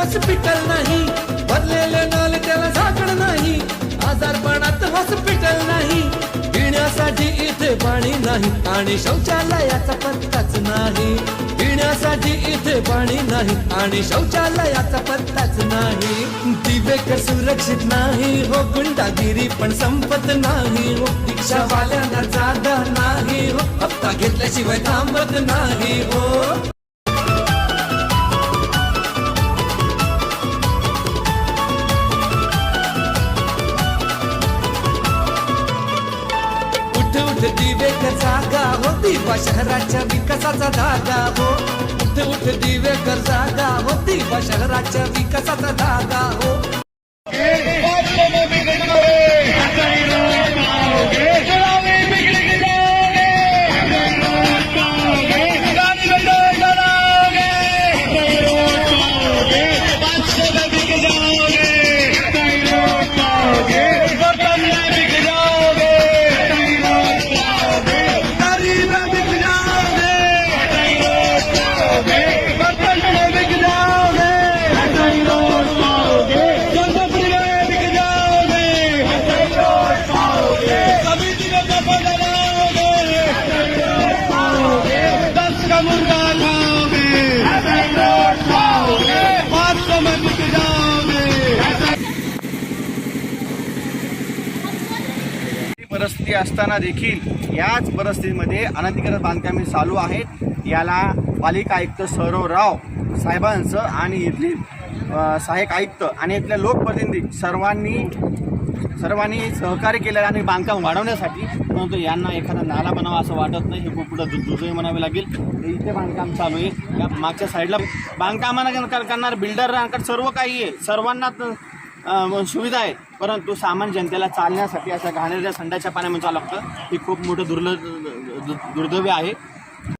Hospital नाही. भरलेले नळ त्याला झाकण नाही. आजारपणात हॉस्पिटल नाही. पिण्यासाठी इथे पाणी नाही. आणि शौचालयाचा पत्ताच नाही. पिण्यासाठी इथे पाणी नाही. आणि शौचालयाचा पत्ताच नाही. दिवेकर सुरक्षित नाही. हो गुंडागिरी पण संपत नाही. हो रिक्षावाल्यांना जागा नाही. हो हप्ता घेतल्याशिवाय थांबत नाही. हो दिवेक जागा होती दिवा शहराच्या विकासाचा धागा हो. उठ उठ दिवेकर जागा होती दिवा शहराच्या विकासाचा धागा हो. परिस्थिती असताना देखील याच परिस्थितीमध्ये अनधिकृत बांधकामे चालू आहेत. याला पालिका आयुक्त सौरव राव साहेबांचं आणि इथली सहाय्यक आयुक्त आणि इथल्या लोकप्रतिनिधी सर्वांनी सर्वांनी सहकार्य केलं आणि बांधकाम वाढवण्यासाठी. परंतु यांना एखादा नाला बनावा असं वाटत नाही. हे खूप पुढं दु- म्हणावे लागेल. इथे बांधकाम चालू आहे. या मागच्या साईडला बांधकामाला करणार बिल्डरांकडे सर्व काही आहे. सर्वांना सुविधा आहे. परंतु सामान्य जनतेला चालण्यासाठी अशा घाणेरड्या संडाच्या पाण्यामध्ये चालू लागतं. हे खूप मोठं दुर्ल दु- आहे.